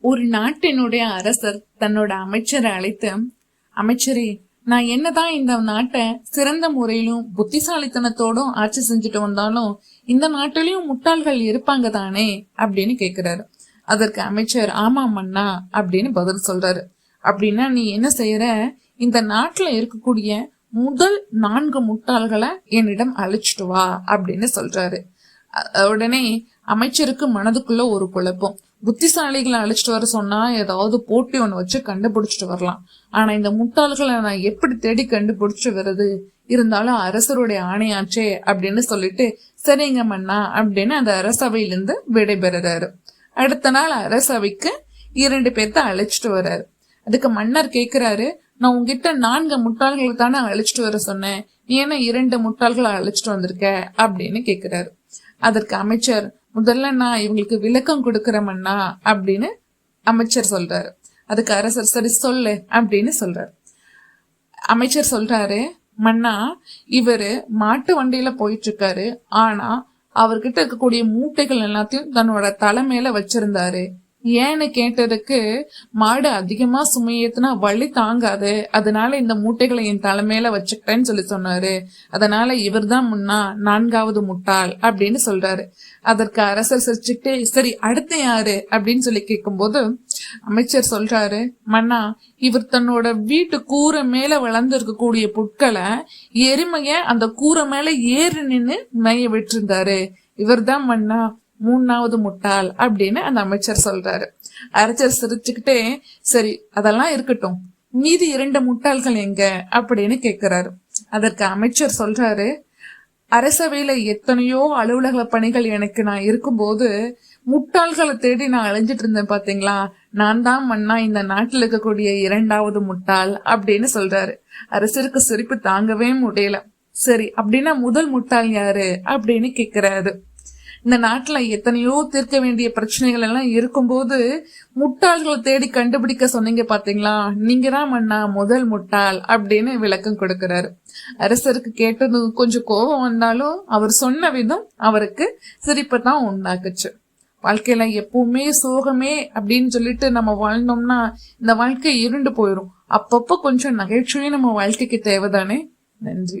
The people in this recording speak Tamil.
ஒரு நாட்டினுடைய அரசர் தன்னோட அமைச்சரை அழைத்து அமைச்சரே நான் என்னதான் இந்த நாட்டை சிறந்த முறையிலும் புத்திசாலித்தனத்தோடும் ஆட்சி செஞ்சுட்டு வந்தாலும் இந்த நாட்டிலையும் முட்டாள்கள் இருப்பாங்க தானே? அப்படின்னு கேக்குறாரு. அதற்கு அமைச்சர் ஆமா மன்னா அப்படின்னு பதில் சொல்றாரு. அப்படின்னா நீ என்ன செய்யற? இந்த நாட்டுல இருக்கக்கூடிய முதல் நான்கு முட்டாள்களை என்னிடம் அழைச்சிட்டு வா அப்படின்னு சொல்றாரு. உடனே அமைச்சருக்கு மனதுக்குள்ள ஒரு குழப்பம். புத்திசாலிகளை அழைச்சிட்டு வர சொன்னா ஏதாவது போட்டி ஒன்று வச்சு கண்டுபிடிச்சிட்டு வரலாம். ஆனா இந்த முட்டாள்களை நான் எப்படி தேடி கண்டுபிடிச்சிட்டு வர்றது? இருந்தாலும் அரசருடைய ஆணையாச்சே அப்படின்னு சொல்லிட்டு சரிங்க மன்னா அப்படின்னு அந்த அரசவையிலிருந்து விடைபெறுறாரு. அடுத்த நாள் அரசவைக்கு இரண்டு பேர்த்த அழைச்சிட்டு வர்றாரு. அதுக்கு மன்னர் கேட்கிறாரு நான் உங்ககிட்ட நான்கு முட்டாள்களை தானே அழைச்சிட்டு வர சொன்னேன். ஏன்னா இரண்டு முட்டாள்களை அழைச்சிட்டு வந்திருக்க? அப்படின்னு கேட்கிறாரு அதற்கு அமைச்சர் முதல்ல நான் இவங்களுக்கு விளக்கம் கொடுக்குறமண்ணா அப்படின்னு அமைச்சர் சொல்றாரு. அதுக்கு அரசர் சரி சொல்லு அப்படின்னு சொல்றாரு. அமைச்சர் சொல்றாரு மன்னா இவரு மாட்டு வண்டியில போயிட்டு இருக்காரு ஆனா அவர்கிட்ட இருக்கக்கூடிய மூட்டைகள் எல்லாத்தையும் தன்னோட தலைமையில வச்சிருந்தாரு. ஏன்னு கேட்டதுக்கு மாடு அதிகமா சுமையேத்துனா வலி தாங்காது. அதனால இந்த மூட்டைகளை என் தலைமையில வச்சுக்கிட்டேன்னு சொல்லி சொன்னாரு. அதனால இவர்தான் முன்னா நான்காவது முட்டாள் அப்படின்னு சொல்றாரு. அதற்கு அரசர் சிரிச்சுக்கிட்டே சரி அடுத்து யாரு? அப்படின்னு சொல்லி கேட்கும்போது அமைச்சர் சொல்றாரு மன்னா இவர் தன்னோட வீட்டு கூரை மேல வளர்ந்து இருக்கக்கூடிய புட்களை எருமைய அந்த கூரை மேல ஏறி நின்னு மேய விட்டிருந்தாரு. இவர்தான் மன்னா மூணாவது முட்டாள் அப்படின்னு அந்த அமைச்சர் சொல்றாரு. அரசர் சிரிச்சுக்கிட்டே சரி அதெல்லாம் இருக்கட்டும். மீதி இரண்டு முட்டாள்கள் எங்க? அப்படின்னு கேக்குறாரு. அதற்கு அமைச்சர் சொல்றாரு அரசவையில எத்தனையோ அலுவலக பணிகள் எனக்கு நான் இருக்கும்போது முட்டாள்களை தேடி நான் அலைஞ்சிட்டு இருந்தேன் பாத்தீங்களா? நான் தான் மன்னா இந்த நாட்டில் இருக்கக்கூடிய இரண்டாவது முட்டாள் அப்படின்னு சொல்றாரு. அரசருக்கு சிரிப்பு தாங்கவே முடியல. சரி அப்படின்னா முதல் முட்டாள் யாரு? அப்படின்னு கேக்குறாரு. இந்த நாட்டில் எத்தனையோ தீர்க்க வேண்டிய பிரச்சனைகள் எல்லாம் இருக்கும்போது முட்டாள்களை தேடி கண்டுபிடிக்க சொன்னீங்க பார்த்தீங்களா நீங்க தான் மண்ணா முதல் முட்டாள் அப்படின்னு விளக்கம் கொடுக்கிறாரு. அரசருக்கு கேட்டது கொஞ்சம் கோபம் வந்தாலும் அவர் சொன்ன விதம் அவருக்கு சிரிப்பை தான் உண்டாக்குச்சு. வாழ்க்கையில எப்பவுமே சோகமே அப்படின்னு சொல்லிட்டு நம்ம வாழ்ந்தோம்னா இந்த வாழ்க்கை இருண்டு போயிடும் அப்பப்போ கொஞ்சம் நகைச்சுவையும் நம்ம வாழ்க்கைக்கு தேவைதானே? நன்றி.